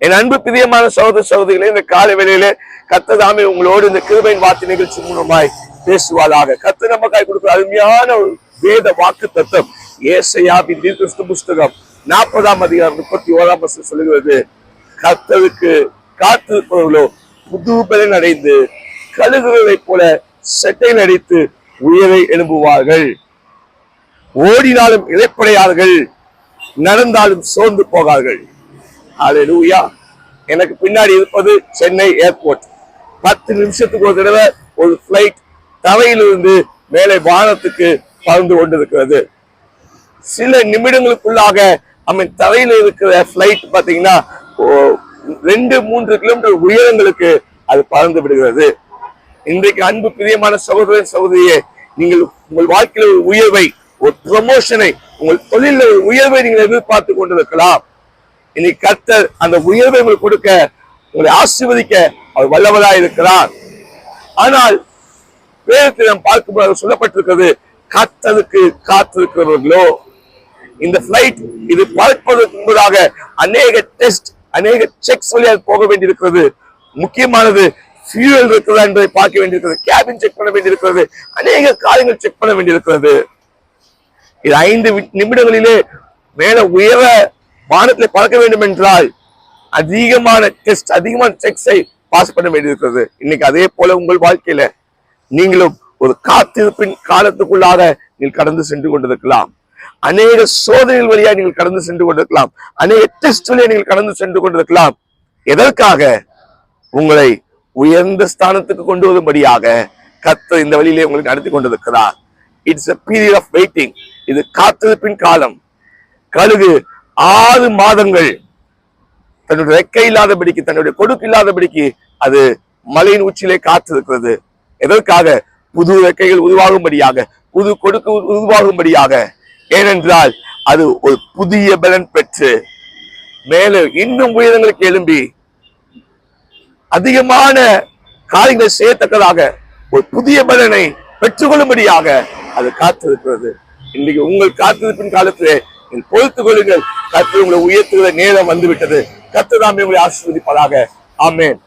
என் அன்பு பிரியமான சகோதர சகோதரிகளே இந்த காலை வேளையிலே கத்ததாமே உங்களோடு இந்த கிருபையின் வார்த்தை நிகழ்ச்சி மூலமாய் பேசுவதாக கத்த நமக்காய் கொடுக்கிற அருமையான ஒரு வேத வாக்கு தத்துவம் ஏசையாவின் தீர்க்கிறிஸ்து புஸ்தகம் நாற்பதாம் அதிகாரம் முப்பத்தி ஓராம் வருஷம் சொல்லுகிறது கர்த்தருக்கு காத்திருப்பவர்களோ புது பலன் அடைந்து கழுகுகளைப் போல செட்டை நடித்து உயரை எழும்புவார்கள். ஓடினாலும் இழைப்படையார்கள் நடந்தாலும் சோர்ந்து போகார்கள். ஹalleluya எனக்கு பின்னாடி இருப்பது சென்னை ஏர்போர்ட் பத்து நிமிஷத்துக்கு ஒரு தடவை ஒரு ஃப்ளைட் தரையிலிருந்து மேலே வானத்துக்கு பறந்து கொண்டிருக்கிறது. சில நிமிடங்களுக்குள்ளாக அவன் தரையில் இருக்கிற ஃப்ளைட் பார்த்தீங்கன்னா ஓ, ரெண்டு மூன்று கிலோமீட்டர் உயரங்களுக்கு அது பறந்து விடுகிறது. இன்றைக்கு அன்பு பிரியமான சகோதரன் சகோதரியே நீங்கள் உங்கள் வாழ்க்கையில் ஒரு உயர்வை ஒரு ப்ரமோஷனை உங்கள் தொழிலில் ஒரு உயர்வை நீங்கள் எதிர்பார்த்து கொண்டிருக்கலாம். இன்னைக்கு கர்த்தர் அந்த உயர்வை உங்களுக்கு கொடுக்க உங்களை ஆசீர்வதிக்க அவர் வல்லவரா இருக்கிறார். ஆனால் வேதத்தில் நாம் பார்க்கும்போது சொல்லப்பட்டிருக்கிறது கத்தருக்கு காத்திருக்கிறவர்களோ. இந்த பிளைட் இது பறப்பதற்கு முன்பதாக அநேக டெஸ்ட் அநேக செக்ஸ் வழியாக போக வேண்டியிருக்கிறது. முக்கியமானது ஃபியூயல் இருக்கிறதா என்பதை பார்க்க வேண்டியிருக்கிறது கேபின் செக் பண்ண வேண்டியிருக்கிறது அநேக காரியங்கள் செக் பண்ண வேண்டியிருக்கிறது. இது ஐந்து நிமிடங்களிலே மேல உயர வானத்தில் பறக்க வேண்டும் என்றால் அதிகமான டெஸ்ட் அதிகமான செக்ஸை பாஸ் பண்ண வேண்டியிருக்கிறது. இன்னைக்கு அதே போல உங்கள் வாழ்க்கையில நீங்களும் ஒரு காத்திருப்பின் காலத்துக்குள்ளாக நீங்கள் கடந்து சென்று கொண்டிருக்கலாம். அநேக சோதனைகள் வழியாக நீங்கள் கடந்து சென்று கொண்டிருக்கலாம். அநேக டெஸ்ட் வழியாக நீங்கள் கடந்து சென்று கொண்டிருக்கலாம். எதற்காக? உங்களை உயர்ந்த ஸ்தானத்துக்கு கொண்டு வரும்படியாக கத்த இந்த வழியிலே உங்களை நடத்தி கொண்டிருக்கிறார். It's a period of waiting இது காத்திருப்பின் காலம். கழுகு ஆறு மாதங்கள் தன்னுடைய ரெக்கை இல்லாதபடிக்கு தன்னுடைய கொடுக்கு இல்லாதபடிக்கு அது மலையின் உச்சியிலே காத்திருக்கிறது. எதற்காக? புது ரெக்கைகள் உருவாகும்படியாக புது கொடுக்கு உருவாகும்படியாக. ஏனென்றால் அது ஒரு புதிய பலன் பெற்று மேலே இன்னும் உயரங்களுக்கு எழும்பி அதிகமான காரியங்களை செய்யத்தக்கதாக ஒரு புதிய பலனை பெற்றுக்கொள்ளும்படியாக அது காத்திருக்கிறது. இன்றைக்கு உங்கள் காத்திருப்பின் காலத்திலே பொறுத்துக் கொள்ளுங்கள். கர்த்தர் உங்களை உயர்த்துகிற நேரம் வந்துவிட்டது. கர்த்தர் தாமே உங்களை ஆசீர்வதிப்பதாக ஆமேன்.